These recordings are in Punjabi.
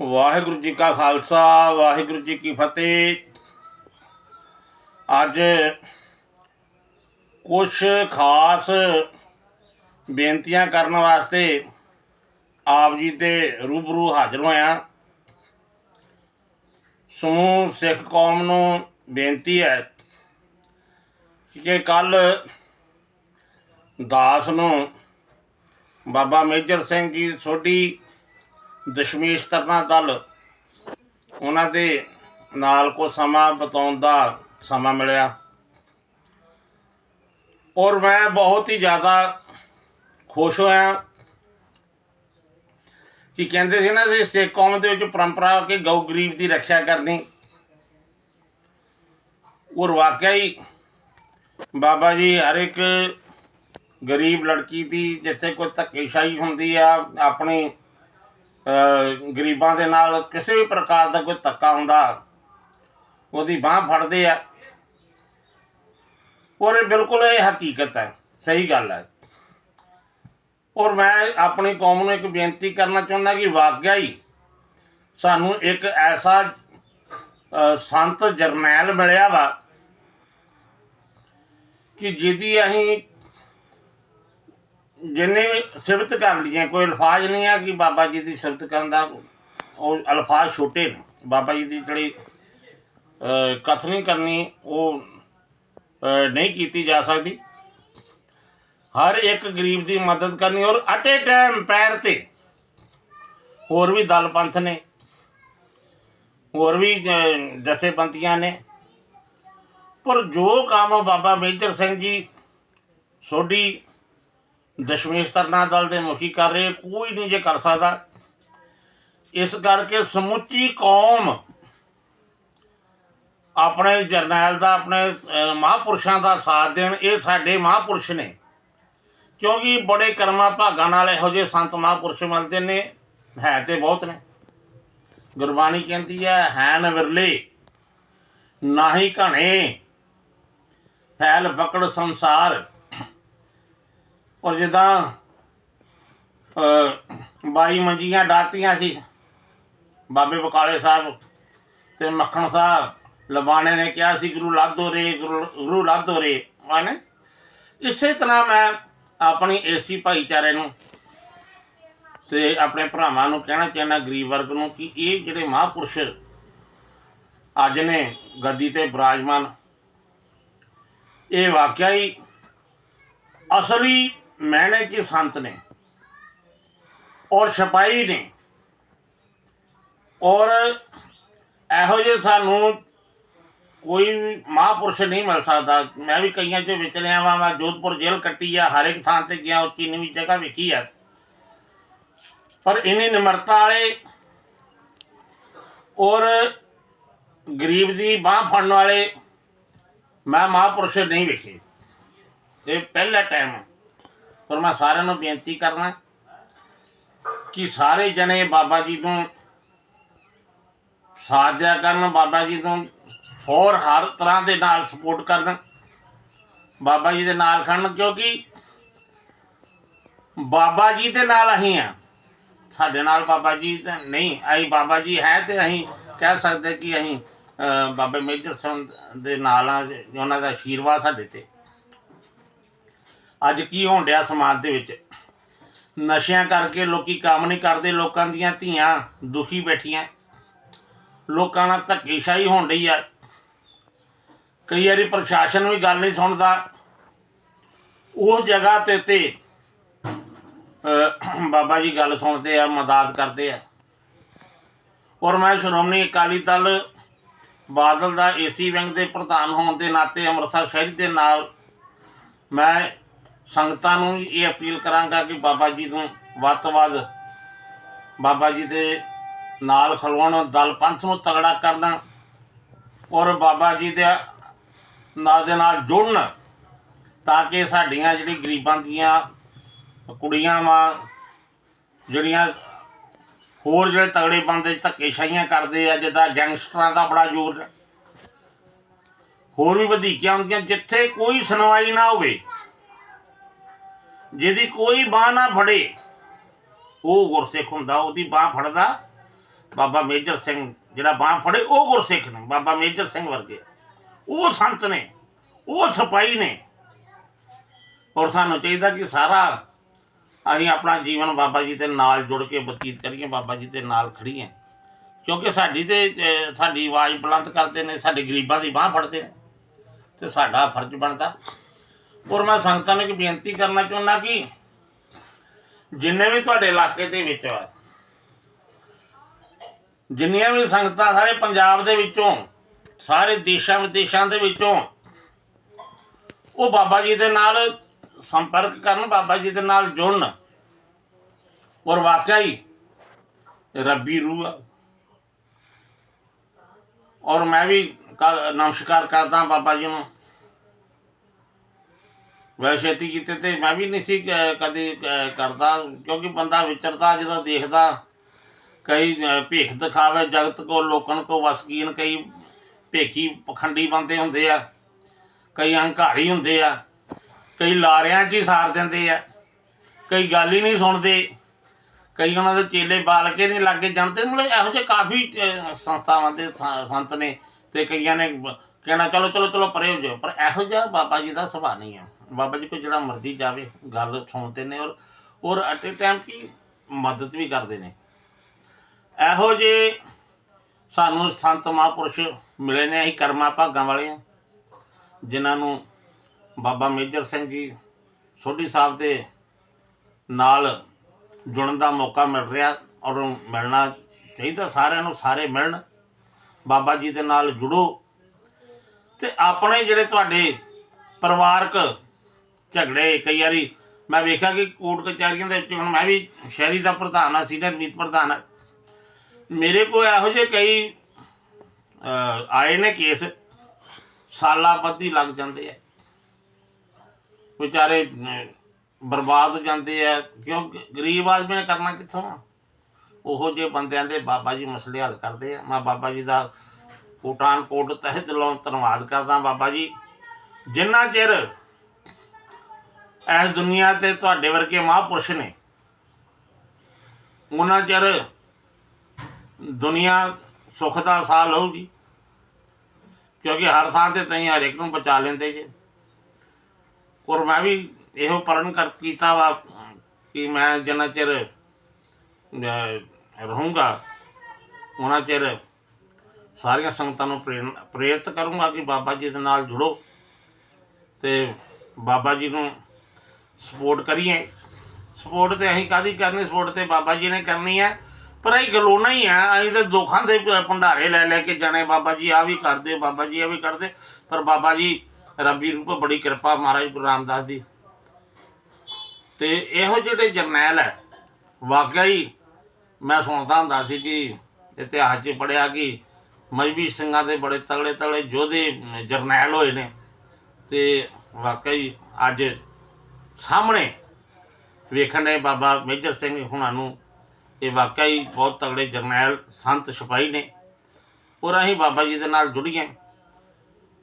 ਵਾਹਿਗੁਰੂ ਜੀ ਕਾ ਖਾਲਸਾ, ਵਾਹਿਗੁਰੂ ਜੀ ਕੀ ਫਤਿਹ। ਅੱਜ ਕੁਝ ਖਾਸ ਬੇਨਤੀਆਂ ਕਰਨ ਵਾਸਤੇ ਆਪ ਜੀ ਦੇ ਰੂਬਰੂ ਹਾਜ਼ਰ ਹੋਇਆ ਸਮੂਹ ਸਿੱਖ ਕੌਮ ਨੂੰ ਬੇਨਤੀ ਹੈ ਕਿ ਕੱਲ ਦਾਸ ਨੂੰ ਬਾਬਾ ਮੇਜਰ ਸਿੰਘ ਜੀ ਸੋਢੀ ਦਸ਼ਮੇਸ਼ ਤਰਨਾ ਦਲ, ਉਹਨਾਂ ਦੇ ਨਾਲ ਕੋ ਸਮਾਂ ਬਤਾਉਣ ਦਾ ਸਮਾਂ ਮਿਲਿਆ। ਔਰ ਮੈਂ ਬਹੁਤ ਹੀ ਜ਼ਿਆਦਾ ਖੁਸ਼ ਹੋਇਆ ਕਿ ਕਹਿੰਦੇ ਸੀ ਨਾ ਸੀ ਸਿੱਖ ਕੌਮ ਦੇ ਵਿੱਚ ਪਰੰਪਰਾ ਕਿ ਗਊ ਗਰੀਬ ਦੀ ਰੱਖਿਆ ਕਰਨੀ। ਔਰ ਵਾਕਿਆ ਹੀ ਬਾਬਾ ਜੀ, ਹਰ ਇੱਕ ਗਰੀਬ ਲੜਕੀ ਦੀ ਜਿੱਥੇ ਕੋਈ ਧੱਕੇਸ਼ਾਹੀ ਹੁੰਦੀ ਆ, ਆਪਣੀ ਗਰੀਬਾਂ ਦੇ ਨਾਲ ਕਿਸੇ ਵੀ ਪ੍ਰਕਾਰ ਦਾ ਕੋਈ ਧੱਕਾ ਹੁੰਦਾ, ਉਹਦੀ ਬਾਹ ਫੜਦੇ ਆ। ਔਰ ਇਹ ਬਿਲਕੁਲ ਇਹ ਹਕੀਕਤ ਹੈ, ਸਹੀ ਗੱਲ ਹੈ। ਔਰ ਮੈਂ ਆਪਣੀ ਕੌਮ ਨੂੰ ਇੱਕ ਬੇਨਤੀ ਕਰਨਾ ਚਾਹੁੰਦਾ ਕਿ ਵਾਕਿਆ ਹੀ ਸਾਨੂੰ ਇੱਕ ਐਸਾ ਸੰਤ ਜਰਨੈਲ ਮਿਲਿਆ ਵਾ ਕਿ ਜਿਹਦੀ ਅਸੀਂ ਜਿੰਨੀ ਵੀ ਸਿਫਤ ਕਰ ਲਈਏ ਕੋਈ ਅਲਫਾਜ਼ ਨਹੀਂ ਆ ਕਿ ਬਾਬਾ ਜੀ ਦੀ ਸਿਫਤ ਕਰਨ ਦਾ, ਉਹ ਅਲਫਾਜ਼ ਛੋਟੇ ਨੇ। ਬਾਬਾ ਜੀ ਦੀ ਜਿਹੜੀ ਕਥਨੀ ਕਰਨੀ, ਉਹ ਨਹੀਂ ਕੀਤੀ ਜਾ ਸਕਦੀ। ਹਰ ਇੱਕ ਗਰੀਬ ਦੀ ਮਦਦ ਕਰਨੀ ਔਰ ਅਟੇ ਟਾਈਮ ਪੈਰ ਤੇ। ਹੋਰ ਵੀ ਦਲ ਪੰਥ ਨੇ। ਹੋਰ ਵੀ ਜਥੇਬੰਦੀਆਂ ਨੇ। ਪਰ ਜੋ ਕੰਮ ਬਾਬਾ ਮੇਜਰ ਸਿੰਘ ਜੀ, ਸੋਢੀ ਦਸ਼ਮੇਸ਼ ਧਰਨਾ ਦਲ ਦੇ ਮੁਖੀ ਕਰ ਰਹੇ ਕੋਈ ਨਹੀਂ ਜੇ ਕਰ ਸਕਦਾ। ਇਸ ਕਰਕੇ ਸਮੁੱਚੀ ਕੌਮ ਆਪਣੇ ਜਰਨੈਲ ਦਾ ਆਪਣੇ ਅ, ਮਹਾਂਪੁਰਸ਼ਾਂ ਦਾ ਸਾਥ ਦੇਣ ਇਹ ਸਾਡੇ ਮਹਾਂਪੁਰਸ਼ ਨੇ। ਕਿਉਂਕਿ ਬੜੇ ਕਰਮਾਂ ਭਾਗਾਂ ਨਾਲ ਇਹੋ ਜਿਹੇ ਸੰਤ ਮਹਾਂਪੁਰਸ਼ ਮਿਲਦੇ ਨੇ ਹੈ ਤੇ ਬਹੁਤ ਨੇ। ਗੁਰਬਾਣੀ ਕਹਿੰਦੀ ਹੈ ਹੈਨ ਵਿਰਲੇ ਨਾ ਹੀ ਘਣੇ ਫੈਲ ਫਕੜ ਸੰਸਾਰ। ਔਰ ਜਿੱਦਾਂ ਬਾਈ ਮੰਜੀਆਂ ਡਾਤੀਆਂ ਸੀ, ਬਾਬੇ ਬਕਾਲੇ ਸਾਹਿਬ ਤੇ ਮੱਖਣ ਸਾਹਿਬ, ਲਬਾਣੇ ਨੇ ਕਿਹਾ ਸੀ, ਗੁਰੂ ਲਾਧੋ ਰੇ, ਗੁਰੂ ਗੁਰੂ ਲਾਧੋ ਰੇ ਆਨੇ ਇਸੇ ਤਰ੍ਹਾਂ ਮੈਂ ਆਪਣੀ ਏਸੀ ਭਾਈਚਾਰੇ ਨੂੰ ਤੇ ਆਪਣੇ ਭਰਾਵਾਂ ਨੂੰ ਕਹਿਣਾ ਚਾਹੁੰਦਾ, ਗਰੀਬ ਵਰਗ ਨੂੰ, ਕਿ ਇਹ ਜਿਹੜੇ ਮਹਾਂਪੁਰਸ਼ ਅੱਜ ਨੇ ਗੱਦੀ ਤੇ ਬਿਰਾਜਮਾਨ, ਇਹ ਵਾਕਿਆ ਹੀ ਅਸਲੀ ਮੈਨੇ ਚ ਸੰਤ ਨੇ ਔਰ ਛਪਾਈ ਨੇ ਔਰ ਇਹੋ ਜਿਹੇ ਸਾਨੂੰ ਕੋਈ ਵੀ ਮਹਾਂਪੁਰਸ਼ ਨਹੀਂ ਮਿਲ ਸਕਦਾ ਮੈਂ ਵੀ ਕਈਆਂ ਚ ਵਿਚਰਿਆ ਵਾਂ ਮੈਂ ਜੋਧਪੁਰ ਜੇਲ੍ਹ ਕੱਟੀ ਆ ਹਰ ਇੱਕ ਥਾਂ ਤੇ ਗਿਆ ਉੱਚੀ ਨੀਵੀਂ ਜਗ੍ਹਾ ਵੇਖੀ ਆ ਪਰ ਇੰਨੀ ਨਿਮਰਤਾ ਵਾਲੇ ਔਰ ਗਰੀਬ ਦੀ ਬਾਹ ਫੜਨ ਵਾਲੇ ਮੈਂ ਮਹਾਂਪੁਰਸ਼ ਨਹੀਂ ਵੇਖੇ ਇਹ ਪਹਿਲਾ ਟਾਈਮ ਪਰ ਮੈਂ ਸਾਰਿਆਂ ਨੂੰ ਬੇਨਤੀ ਕਰਨਾ ਕਿ ਸਾਰੇ ਜਣੇ ਬਾਬਾ ਜੀ ਤੋਂ ਸਾਥ ਦਿਆ ਕਰਨ, ਬਾਬਾ ਜੀ ਤੋਂ ਹੋਰ ਹਰ ਤਰ੍ਹਾਂ ਦੇ ਨਾਲ ਸਪੋਰਟ ਕਰਨ, ਬਾਬਾ ਜੀ ਦੇ ਨਾਲ ਖੜਨ, ਕਿਉਂਕਿ ਬਾਬਾ ਜੀ ਦੇ ਨਾਲ ਅਸੀਂ ਆ ਸਾਡੇ ਨਾਲ ਬਾਬਾ ਜੀ ਤਾਂ ਨਹੀਂ, ਅਸੀਂ ਬਾਬਾ ਜੀ ਹੈ ਤੇ ਅਸੀਂ ਕਹਿ ਸਕਦੇ ਕਿ ਅਸੀਂ ਬਾਬੇ ਮੇਜਰ ਸਿੰਘ ਦੇ ਨਾਲ ਆ ਉਹਨਾਂ ਦਾ ਆਸ਼ੀਰਵਾਦ ਸਾਡੇ ਤੇ। ਅੱਜ ਕੀ ਹੋਣ ਡਿਆ ਸਮਾਜ ਦੇ ਵਿੱਚ? ਨਸ਼ਿਆਂ ਕਰਕੇ ਲੋਕੀ ਕੰਮ ਨਹੀਂ ਕਰਦੇ, ਲੋਕਾਂ ਦੀਆਂ ਧੀਆਂ ਦੁਖੀ ਬੈਠੀਆਂ। ਲੋਕਾਂ ਨਾਲ ਧੱਕੇਸ਼ਾਹੀ ਹੋਣ ਡਈ ਆ। ਕਈ ਵਾਰੀ ਪ੍ਰਸ਼ਾਸਨ ਵੀ ਗੱਲ ਨਹੀਂ ਸੁਣਦਾ। ਉਹ ਜਗ੍ਹਾ ਤੇ ਤੇ ਬਾਬਾ ਜੀ ਗੱਲ ਸੁਣਦੇ ਆ, ਮਦਦ ਕਰਦੇ ਆ। ਔਰ ਮੈਂ ਸ਼੍ਰੋਮਣੀ ਅਕਾਲੀ ਦਲ ਬਾਦਲ ਦਾ ਏਸੀ ਵਿੰਗ ਦੇ ਪ੍ਰਧਾਨ ਹੋਣ ਦੇ ਨਾਤੇ ਅੰਮ੍ਰਿਤਸਰ ਸ਼ਹਿਰ ਦੇ ਨਾਲ ਮੈਂ ਸੰਗਤਾਂ ਨੂੰ ਇਹ ਅਪੀਲ ਕਰਾਂਗਾ ਕਿ ਬਾਬਾ ਜੀ ਨੂੰ ਵੱਧ ਤੋਂ ਵੱਧ ਬਾਬਾ ਜੀ ਦੇ ਨਾਲ ਖਲੋਣ, ਦਲ ਪੰਥ ਨੂੰ ਤਗੜਾ ਕਰਨਾ ਔਰ ਬਾਬਾ ਜੀ ਦੇ ਨਾਲ ਦੇ ਨਾਲ ਜੁੜਨ ਤਾਂ ਕਿ ਸਾਡੀਆਂ ਜਿਹੜੀ ਗਰੀਬਾਂ ਦੀਆਂ ਕੁੜੀਆਂ ਵਾਂ, ਜਿਹੜੀਆਂ ਹੋਰ ਜਿਹੜੇ ਤਗੜੇ ਬੰਦੇ ਧੱਕੇਸ਼ਾਹੀਆਂ ਕਰਦੇ ਆ, ਜਿੱਦਾਂ ਗੈਂਗਸਟਰਾਂ ਦਾ ਬੜਾ ਜ਼ੋਰ ਹੋਰ ਵੀ ਵਧੀਕੀਆਂ ਹੁੰਦੀਆਂ, ਜਿੱਥੇ ਕੋਈ ਸੁਣਵਾਈ ਨਾ ਹੋਵੇ। ਜਿਹਦੀ ਕੋਈ ਬਾਹ ਨਾ ਫੜੇ, ਉਹ ਗੁਰਸਿੱਖ ਹੁੰਦਾ, ਉਹਦੀ ਬਾਹ ਫੜਦਾ ਬਾਬਾ ਮੇਜਰ ਸਿੰਘ, ਜਿਹੜਾ ਬਾਹ ਫੜੇ, ਉਹ ਗੁਰਸਿੱਖ ਨੇ, ਬਾਬਾ ਮੇਜਰ ਸਿੰਘ ਵਰਗੇ। ਉਹ ਸੰਤ ਨੇ, ਉਹ ਸਿਪਾਹੀ ਨੇ। ਔਰ ਸਾਨੂੰ ਚਾਹੀਦਾ ਕਿ ਸਾਰਾ ਅਸੀਂ ਆਪਣਾ ਜੀਵਨ ਬਾਬਾ ਜੀ ਦੇ ਨਾਲ ਜੁੜ ਕੇ ਬਤੀਤ ਕਰੀਏ, ਬਾਬਾ ਜੀ ਦੇ ਨਾਲ ਖੜੀਏ। ਕਿਉਂਕਿ ਸਾਡੀ ਤੇ ਸਾਡੀ ਆਵਾਜ਼ ਬੁਲੰਦ ਕਰਦੇ ਨੇ, ਸਾਡੇ ਗਰੀਬਾਂ ਦੀ ਬਾਹ ਫੜਦੇ ਨੇ, ਤੇ ਸਾਡਾ ਫਰਜ਼ ਬਣਦਾ। ਔਰ ਮੈਂ ਸੰਗਤਾਂ ਨੂੰ ਇੱਕ ਬੇਨਤੀ ਕਰਨਾ ਚਾਹੁੰਦਾ ਕਿ ਜਿੰਨੇ ਵੀ ਤੁਹਾਡੇ ਇਲਾਕੇ ਦੇ ਵਿੱਚ ਆ, ਜਿੰਨੀਆਂ ਵੀ ਸੰਗਤਾਂ ਸਾਰੇ ਪੰਜਾਬ ਦੇ ਵਿੱਚੋਂ, ਸਾਰੇ ਦੇਸ਼ਾਂ ਵਿਦੇਸ਼ਾਂ ਦੇ ਵਿੱਚੋਂ, ਉਹ ਬਾਬਾ ਜੀ ਦੇ ਨਾਲ ਸੰਪਰਕ ਕਰਨ, ਬਾਬਾ ਜੀ ਦੇ ਨਾਲ ਜੁੜਨ। ਔਰ ਵਾਕਿਆ ਹੀ ਰੱਬੀ ਰੂਹ ਆ। ਔਰ ਮੈਂ ਵੀ ਕੱਲ੍ਹ ਨਮਸਕਾਰ ਕਰਦਾ ਬਾਬਾ ਜੀ ਨੂੰ। ਵੈਸ਼ੇਤੀ ਕੀਤੇ ਤੇ ਮੈਂ ਵੀ ਨਹੀਂ ਸੀ ਕ- ਕਦੇ ਕ- ਕਰਦਾ ਕਿਉਂਕਿ ਬੰਦਾ ਵਿਚਰਦਾ ਜਦੋਂ ਦੇਖਦਾ ਕਈ ਅ, ਭੇਖ ਦਿਖਾਵੇ ਜਗਤ ਕੋ ਲੋਕਨ ਕੋ ਵਸਕੀਨ ਕਈ ਭੇਖੀ ਪਖੰਡੀ ਬੰਦੇ ਹੁੰਦੇ ਆ ਕਈ ਹੰਕਾਰੀ ਹੁੰਦੇ ਆ ਕਈ ਲਾਰਿਆਂ 'ਚ ਹੀ ਸਾਰ ਦਿੰਦੇ ਆ ਕਈ ਗੱਲ ਹੀ ਨਹੀਂ ਸੁਣਦੇ ਕਈ ਉਹਨਾਂ ਦੇ ਚੇਲੇ ਬਾਲ ਕੇ ਨਹੀਂ ਲੱਗੇ ਜਾਣਦੇ ਮਤਲਬ ਇਹੋ ਜਿਹੇ ਕਾਫੀ ਅ, ਸੰਸਥਾਵਾਂ ਦੇ ਸ- ਸੰਤ ਨੇ ਤੇ ਕਈਆਂ ਨੇ ਬ- ਕਹਿਣਾ ਚਲੋ ਚਲੋ ਚਲੋ ਪਰੇ ਹੋ ਜਾਓ। ਪਰ ਇਹੋ ਜਿਹਾ ਬਾਬਾ ਜੀ ਦਾ ਸੁਭਾਅ ਨਹੀਂ ਆ। ਬਾਬਾ ਜੀ ਕੋਈ ਜਿਹੜਾ ਮਰਜ਼ੀ ਜਾਵੇ, ਗੱਲ ਸੁਣਦੇ ਨੇ ਔਰ ਔਰ ਐਟ ਏ ਟਾਈਮ ਕੀ ਮਦਦ ਵੀ ਕਰਦੇ ਨੇ। ਇਹੋ ਜੇ ਸਾਨੂੰ ਸੰਤ ਮਹਾਂਪੁਰਸ਼ ਮਿਲੇ ਨੇ, ਅਸੀਂ ਕਰਮਾਂ ਭਾਗਾਂ ਵਾਲੇ ਆ, ਜਿਨ੍ਹਾਂ ਨੂੰ ਬਾਬਾ ਮੇਜਰ ਸਿੰਘ ਜੀ ਸੋਢੀ ਸਾਹਿਬ ਦੇ ਨਾਲ ਜੁੜਨ ਦਾ ਮੌਕਾ ਮਿਲ ਰਿਹਾ, ਔਰ ਮਿਲਣਾ ਚਾਹੀਦਾ, ਸਾਰਿਆਂ ਨੂੰ ਸਾਰੇ ਮਿਲਣ। ਬਾਬਾ ਜੀ ਦੇ ਨਾਲ ਜੁੜੋ। ਤੇ ਆਪਣੇ ਜਿਹੜੇ ਤੁਹਾਡੇ ਪਰਿਵਾਰਕ ਝਗੜੇ ਕਈ ਵਾਰੀ ਮੈਂ ਵੇਖਿਆ ਕਿ ਕੋਰਟ ਕਚਹਿਰੀਆਂ ਦੇ ਵਿੱਚ ਹੁਣ ਮੈਂ ਵੀ ਸ਼ਹਿਰੀ ਦਾ ਪ੍ਰਧਾਨ ਆ, ਸੀਨੀਅਰ ਮੀਤ ਪ੍ਰਧਾਨ ਆ। ਮੇਰੇ ਕੋਲ ਇਹੋ ਜਿਹੇ ਕਈ ਆਏ ਨੇ ਕੇਸ, ਸਾਲਾਂ ਬੱਧੀ ਲੱਗ ਜਾਂਦੇ ਆ। ਵਿਚਾਰੇ ਬਰਬਾਦ ਹੋ ਜਾਂਦੇ ਆ, ਕਿਉਂ ਗਰੀਬ ਆਦਮੀ ਨੇ ਕਰਨਾ ਕਿੱਥੋਂ ਆ? ਉਹੋ ਜਿਹੇ ਬੰਦਿਆਂ ਦੇ ਬਾਬਾ ਜੀ ਮਸਲੇ ਹੱਲ ਕਰਦੇ ਆ। ਮੈਂ ਬਾਬਾ ਜੀ ਦਾ ਕੋਟਾਨ ਕੋਟ ਤਹਿ ਦਿਲੋਂ ਧੰਨਵਾਦ ਕਰਦਾ ਬਾਬਾ ਜੀ। ਜਿੰਨਾ ਚਿਰ ਇਸ ਦੁਨੀਆ ਤੇ ਤੁਹਾਡੇ ਵਰਗੇ ਮਹਾਂਪੁਰਸ਼ ਨੇ। ਉਹਨਾਂ ਚਿਰ ਦੁਨੀਆ ਸੁੱਖ ਦਾ ਸਾਹ ਹੋਊਗੀ ਕਿਉਂਕਿ ਹਰ ਥਾਂ ਤੇ ਤੁਸੀਂ ਹਰ ਇੱਕ ਨੂੰ ਬਚਾ ਲੈਂਦੇ ਜੇ। ਔਰ ਮੈਂ ਵੀ ਇਹੋ ਪਰਨ ਕਰ, ਕੀਤਾ ਵਾ ਕਿ ਮੈਂ ਜਿੰਨਾ ਚਿਰ ਰਹੂੰਗਾ, ਉਹਨਾਂ ਚਿਰ ਸਾਰੀਆਂ ਸੰਗਤਾਂ ਨੂੰ ਪ੍ਰੇਰਨ ਪ੍ਰੇਰਿਤ ਕਰੂੰਗਾ ਕਿ ਬਾਬਾ ਜੀ ਦੇ ਨਾਲ ਜੁੜੋ ਤੇ ਬਾਬਾ ਜੀ ਨੂੰ ਸਪੋਰਟ ਕਰੀਏ। ਸਪੋਰਟ ਤੇ ਅਸੀਂ ਕਾਦੀ ਕਰਨੀ? ਸਪੋਰਟ ਤੇ ਬਾਬਾ ਜੀ ਨੇ ਕਰਨੀ ਹੈ। ਪਰ ਅਸੀਂ ਗਲੋਣਾ ਹੀ ਆ। ਅਸੀਂ ਤੇ ਦੁੱਖਾਂ ਦੇ ਭੰਡਾਰੇ ਲੈ ਲੈ ਕੇ ਜਾਣੇ। ਬਾਬਾ ਜੀ ਆ ਵੀ ਕਰਦੇ, ਬਾਬਾ ਜੀ ਆ ਵੀ ਕਰਦੇ। ਪਰ ਬਾਬਾ ਜੀ, ਰੱਬੀ ਰੂਪ ਬੜੀ ਕਿਰਪਾ ਮਹਾਰਾਜ ਗੁਰੂ ਰਾਮਦਾਸ ਦੀ। ਤੇ ਇਹੋ ਜਿਹੜੇ ਜਰਨੈਲ ਹੈ, ਵਾਕਿਆ ਹੀ ਮੈਂ ਸੁਣਦਾ ਹੁੰਦਾ ਸੀ ਕਿ ਇਤਿਹਾਸ 'ਚ ਪੜਿਆ ਕਿ ਮਜਬੀ ਸਿੰਘਾਂ ਦੇ ਬੜੇ ਤਗੜੇ ਤਗੜੇ ਯੋਧੇ ਜਰਨੈਲ ਹੋਏ ਨੇ। ਤੇ ਵਾਕਿਆ ਹੀ ਅੱਜ ਸਾਹਮਣੇ ਵੇਖਣ ਦੇ ਬਾਬਾ ਮੇਜਰ ਸਿੰਘ ਹੁਣਾਂ ਨੂੰ, ਇਹ ਵਾਕਿਆ ਹੀ ਬਹੁਤ ਤਗੜੇ ਜਰਨੈਲ, ਸੰਤ ਸਿਪਾਹੀ ਨੇ। ਉਹ ਰਾਹੀਂ ਬਾਬਾ ਜੀ ਦੇ ਨਾਲ ਜੁੜੀਏ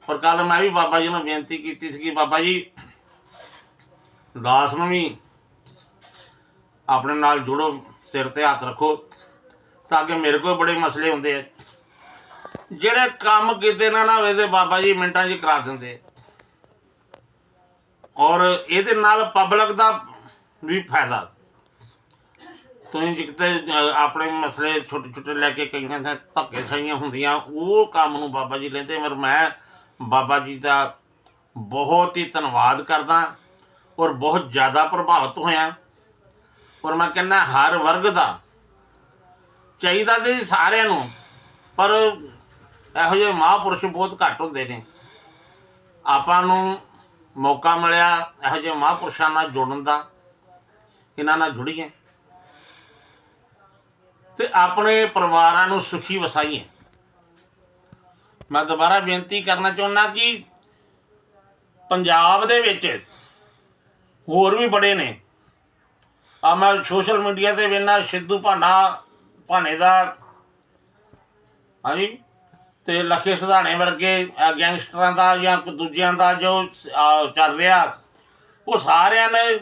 ਪਰ ਕੱਲ ਮੈਂ ਵੀ ਬਾਬਾ ਜੀ ਨੂੰ ਬੇਨਤੀ ਕੀਤੀ ਸੀ ਕਿ ਬਾਬਾ ਜੀ, ਦਾਸ ਨੂੰ ਵੀ ਆਪਣੇ ਨਾਲ ਜੁੜੋ, ਸਿਰ ਤੇ ਹੱਥ ਰੱਖੋ, ਤਾਂ ਕਿ ਮੇਰੇ ਕੋਲ ਬੜੇ ਮਸਲੇ ਹੁੰਦੇ ਆ। ਜਿਹੜੇ ਕੰਮ ਕਿਤੇ ਨਾ ਨਾ ਹੋਵੇ ਤੇ ਬਾਬਾ ਜੀ ਮਿੰਟਾਂ 'ਚ ਕਰਾ ਦਿੰਦੇ ਔਰ ਇਹਦੇ ਨਾਲ ਪਬਲਿਕ ਦਾ ਵੀ ਫਾਇਦਾ। ਤੁਸੀਂ ਜਿੱਤੇ ਆਪਣੇ ਮਸਲੇ ਛੋਟੇ ਛੋਟੇ ਲੈ ਕੇ ਕਈਆਂ ਦਾ ਧੱਕੇ ਖਾਈਆਂ ਹੁੰਦੀਆਂ, ਉਹ ਕੰਮ ਨੂੰ ਬਾਬਾ ਜੀ ਲੈਂਦੇ ਪਰ ਮੈਂ ਬਾਬਾ ਜੀ ਦਾ ਬਹੁਤ ਹੀ ਧੰਨਵਾਦ ਕਰਦਾ ਔਰ ਬਹੁਤ ਜ਼ਿਆਦਾ ਪ੍ਰਭਾਵਿਤ ਹੋਇਆ। ਔਰ ਮੈਂ ਕਹਿੰਦਾ ਹਰ ਵਰਗ ਦਾ ਚਾਹੀਦਾ ਤੇ ਸਾਰਿਆਂ ਨੂੰ, ਪਰ ਇਹੋ ਜਿਹੇ ਮਹਾਂਪੁਰਸ਼ ਬਹੁਤ ਘੱਟ ਹੁੰਦੇ ਨੇ। ਆਪਾਂ ਨੂੰ ਮੌਕਾ ਮਿਲਿਆ, ਇਹੋ ਜਿਹੇ ਮਹਾਂਪੁਰਸ਼ਾਂ ਨਾਲ ਜੁੜਨ ਦਾ, ਇਹਨਾਂ ਨਾਲ ਜੁੜੀਏ। ਤੇ ਆਪਣੇ ਪਰਿਵਾਰਾਂ ਨੂੰ ਸੁਖੀ ਵਸਾਈਏ। ਮੈਂ ਦੁਬਾਰਾ ਬੇਨਤੀ ਕਰਨਾ ਚਾਹੁੰਦਾ ਕਿ ਪੰਜਾਬ ਦੇ ਵਿੱਚ ਹੋਰ ਵੀ ਬੜੇ ਨੇ। ਆ ਮੈਂ ਸੋਸ਼ਲ ਮੀਡੀਆ ਤੇ ਵੇਖਣਾ ਸਿੱਧੂ ਭਾਨਾ ਭਾਨੇ ਦਾ ਹਾਂਜੀ? ਤੇ ਲੱਖੇ ਸਿਧਾਣੇ ਵਰਗੇ ਗੈਂਗਸਟਰਾਂ ਦਾ ਜਾਂ ਦੂਜਿਆਂ ਦਾ ਜੋ ਚੱਲ ਰਿਹਾ, ਉਹ ਸਾਰਿਆਂ ਨੇ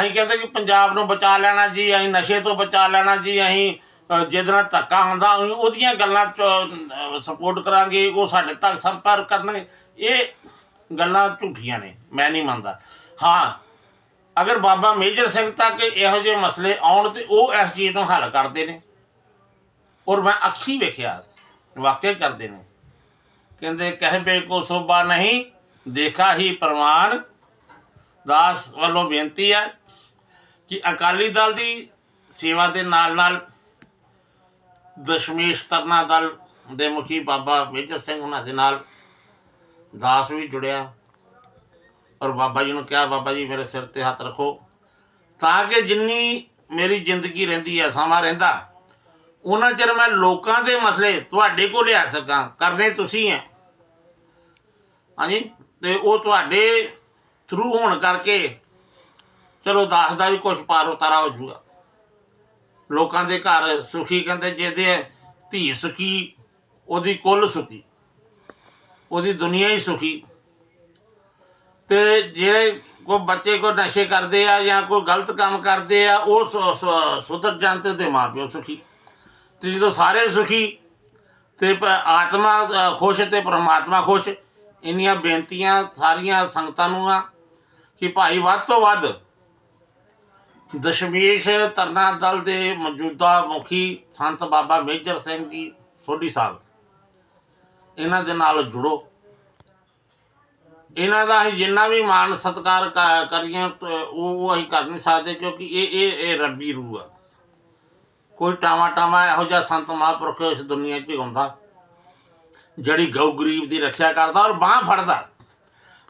ਅਸੀਂ ਕਹਿੰਦੇ ਕਿ ਪੰਜਾਬ ਨੂੰ ਬਚਾ ਲੈਣਾ ਜੀ, ਅਸੀਂ ਨਸ਼ੇ ਤੋਂ ਬਚਾ ਲੈਣਾ ਜੀ, ਅਸੀਂ ਜਿਹਦੇ ਨਾਲ ਧੱਕਾ ਹੁੰਦਾ ਉਹ- ਉਹਦੀਆਂ ਗੱਲਾਂ ਚ ਸਪੋਰਟ ਕਰਾਂਗੇ, ਉਹ ਸਾਡੇ ਤੱਕ ਸੰਪਰਕ ਕਰਨਗੇ। ਇਹ ਗੱਲਾਂ ਝੂਠੀਆਂ ਨੇ, ਮੈਂ ਨਹੀਂ ਮੰਨਦਾ। ਹਾਂ, ਅਗਰ ਬਾਬਾ ਮੇਜਰ ਸਿੰਘ ਤੱਕ ਇਹੋ ਜਿਹੇ ਮਸਲੇ ਆਉਣ ਤੇ ਉਹ ਇਸ ਚੀਜ਼ ਨੂੰ ਹੱਲ ਕਰਦੇ ਨੇ। ਔਰ ਮੈਂ ਅੱਖੀ ਵੇਖਿਆ ਵਾਕਿਆ ਕਰਦੇ ਨੇ। ਕਹਿੰਦੇ ਕਹਿਬੇ ਕੋ ਸੋਭਾ ਨਹੀਂ, ਦੇਖਾ ਹੀ ਪ੍ਰਮਾਣ। ਦਾਸ ਵੱਲੋਂ ਬੇਨਤੀ ਹੈ ਕਿ ਅਕਾਲੀ ਦਲ ਦੀ ਸੇਵਾ ਦੇ ਨਾਲ ਨਾਲ ਦਸ਼ਮੇਸ਼ ਤਰਨਾ ਦਲ ਦੇ ਮੁਖੀ ਬਾਬਾ ਮੇਜਰ ਸਿੰਘ ਉਹਨਾਂ ਦੇ ਨਾਲ ਦਾਸ ਵੀ ਜੁੜਿਆ। ਔਰ ਬਾਬਾ ਜੀ ਨੂੰ ਕਿਹਾ, ਬਾਬਾ ਜੀ, ਮੇਰੇ ਸਿਰ ਤੇ ਹੱਥ ਰੱਖੋ ਤਾਂ ਕਿ ਜਿੰਨੀ ਮੇਰੀ ਜ਼ਿੰਦਗੀ ਰਹਿੰਦੀ ਹੈ, ਸਮਾਂ ਰਹਿੰਦਾ ਉਹਨਾਂ ਚਿਰ ਮੈਂ ਲੋਕਾਂ ਦੇ ਮਸਲੇ ਤੁਹਾਡੇ ਕੋਲ ਲਿਆ ਸਕਾਂ ਕਰਨੇ ਤੁਸੀਂ ਹੈ ਹਾਂਜੀ? ਤੇ ਉਹ ਤੁਹਾਡੇ ਥਰੂ ਹੋਣ ਕਰਕੇ ਚਲੋ ਦਾਸ ਦਾ ਵੀ ਕੁਝ ਪਾਰ ਉਤਾਰਾ ਹੋ ਜੂਗਾ ਲੋਕਾਂ ਦੇ ਘਰ ਸੁਖੀ ਕਹਿੰਦੇ ਜਿਹਦੇ ਧੀ ਸੁਖੀ, ਉਹਦੀ ਕੁੱਲ ਸੁਖੀ, ਉਹਦੀ ਦੁਨੀਆ ਹੀ ਸੁਖੀ। ਤੇ ਜਿਹੜੇ ਕੋਈ ਬੱਚੇ ਕੋ ਨਸ਼ੇ ਕਰਦੇ ਆ ਜਾਂ ਕੋਈ ਗਲਤ ਕੰਮ ਕਰਦੇ ਆ, ਉਹ ਸੁ- ਸੁਧਰ ਜਾਂਦੇ ਤੇ ਮਾਪਿਓ ਸੁਖੀ। ਤੇ ਜਦੋਂ ਸਾਰੇ ਸੁਖੀ ਤੇ ਆਤਮਾ ਖੁਸ਼ ਤੇ ਪਰਮਾਤਮਾ ਖੁਸ਼, ਇੰਨੀਆਂ ਬੇਨਤੀਆਂ ਸਾਰੀਆਂ ਸੰਗਤਾਂ ਨੂੰ ਆ ਕਿ ਭਾਈ ਵੱਧ ਤੋਂ ਵੱਧ ਦਸ਼ਮੇਸ਼ ਤਰਨਾ ਦਲ ਦੇ ਮੌਜੂਦਾ ਮੁਖੀ ਸੰਤ ਬਾਬਾ ਮੇਜਰ ਸਿੰਘ ਜੀ ਸੋਢੀ ਸਾਹਿਬ ਇਹਨਾਂ ਦੇ ਨਾਲ ਜੁੜੋ। ਇਹਨਾਂ ਦਾ ਅਸੀਂ ਜਿੰਨਾ ਵੀ ਮਾਣ ਸਤਿਕਾਰ ਕਰੀਏ ਉਹ ਉਹ ਅਸੀਂ ਕਰ ਨਹੀਂ ਸਕਦੇ ਕਿਉਂਕਿ ਇਹ ਇਹ ਇਹ ਰੱਬੀ ਰੂਹ ਆ। ਕੋਈ ਟਾਵਾ ਟਾਵਾ ਇਹੋ ਜਿਹਾ ਸੰਤ ਮਹਾਂਪੁਰਖ ਇਸ ਦੁਨੀਆ 'ਚ ਹੁੰਦਾ। ਜਿਹੜੀ ਗਊ ਗਰੀਬ ਦੀ ਰੱਖਿਆ ਕਰਦਾ ਔਰ ਬਾਹ ਫੜਦਾ।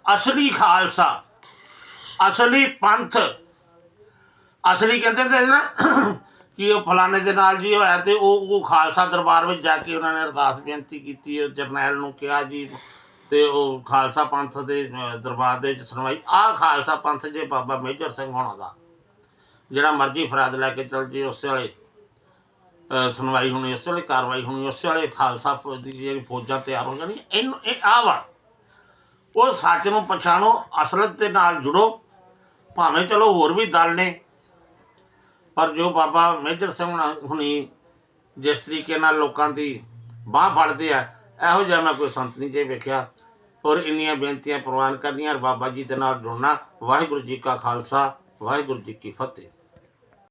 ਅਸਲੀ ਖਾਲਸਾ, ਅਸਲੀ ਪੰਥ, ਅਸਲੀ ਕਹਿੰਦੇ ਤੇ ਨਾ, ਕਿ ਉਹ ਫਲਾਣੇ ਦੇ ਨਾਲ ਜੀ ਹੋਇਆ ਤੇ ਉਹ ਉਹ ਖਾਲਸਾ ਦਰਬਾਰ ਵਿੱਚ ਜਾ ਕੇ ਉਹਨਾਂ ਨੇ ਅਰਦਾਸ ਬੇਨਤੀ ਕੀਤੀ, ਉਹ ਜਰਨੈਲ ਨੂੰ ਕਿਹਾ ਜੀ ਤੇ ਉਹ ਖਾਲਸਾ ਪੰਥ ਦੇ ਦਰਬਾਰ ਦੇ ਵਿੱਚ ਸੁਣਵਾਈ। ਆਹ ਖਾਲਸਾ ਪੰਥ ਜੇ ਬਾਬਾ ਮੇਜਰ ਸਿੰਘ ਹੋਣਾ ਦਾ, ਜਿਹੜਾ ਮਰਜ਼ੀ ਫਰਾਦ ਲੈ ਕੇ ਚੱਲ ਜੀ ਉਸੇ ਵੇਲੇ। ਸੁਣਵਾਈ ਹੋਣੀ ਉਸੇ ਵੇਲੇ, ਕਾਰਵਾਈ ਹੋਣੀ ਉਸੇ ਵੇਲੇ, ਖਾਲਸਾ ਫੌਜ ਦੀ ਜਿਹੜੀ ਫੌਜਾਂ ਤਿਆਰ ਹੋ ਜਾਣੀ ਇਹਨੂੰ, ਇਹ ਆਹ ਵਾ ਉਹ ਸੱਚ ਨੂੰ ਪਛਾਣੋ, ਅਸਲਤ ਦੇ ਨਾਲ ਜੁੜੋ, ਭਾਵੇਂ ਚਲੋ ਹੋਰ ਵੀ ਦਲ ਨੇ, ਪਰ ਜੋ ਬਾਬਾ ਮੇਜਰ ਸਿੰਘ ਹੁਣੀ ਜਿਸ ਤਰੀਕੇ ਨਾਲ ਲੋਕਾਂ ਦੀ ਬਾਹ ਫੜਦੇ ਆ, ਇਹੋ ਜਿਹਾ ਮੈਂ ਕੋਈ ਸੰਤ ਨਹੀਂ ਜੇ ਵੇਖਿਆ। ਔਰ ਇੰਨੀਆਂ ਬੇਨਤੀਆਂ ਪ੍ਰਵਾਨ ਕਰਨੀਆਂ, ਔਰ ਬਾਬਾ ਜੀ ਦੇ ਨਾਲ ਜੁੜਨਾ। ਵਾਹਿਗੁਰੂ ਜੀ ਕਾ ਖਾਲਸਾ, ਵਾਹਿਗੁਰੂ ਜੀ ਕੀ ਫਤਿਹ।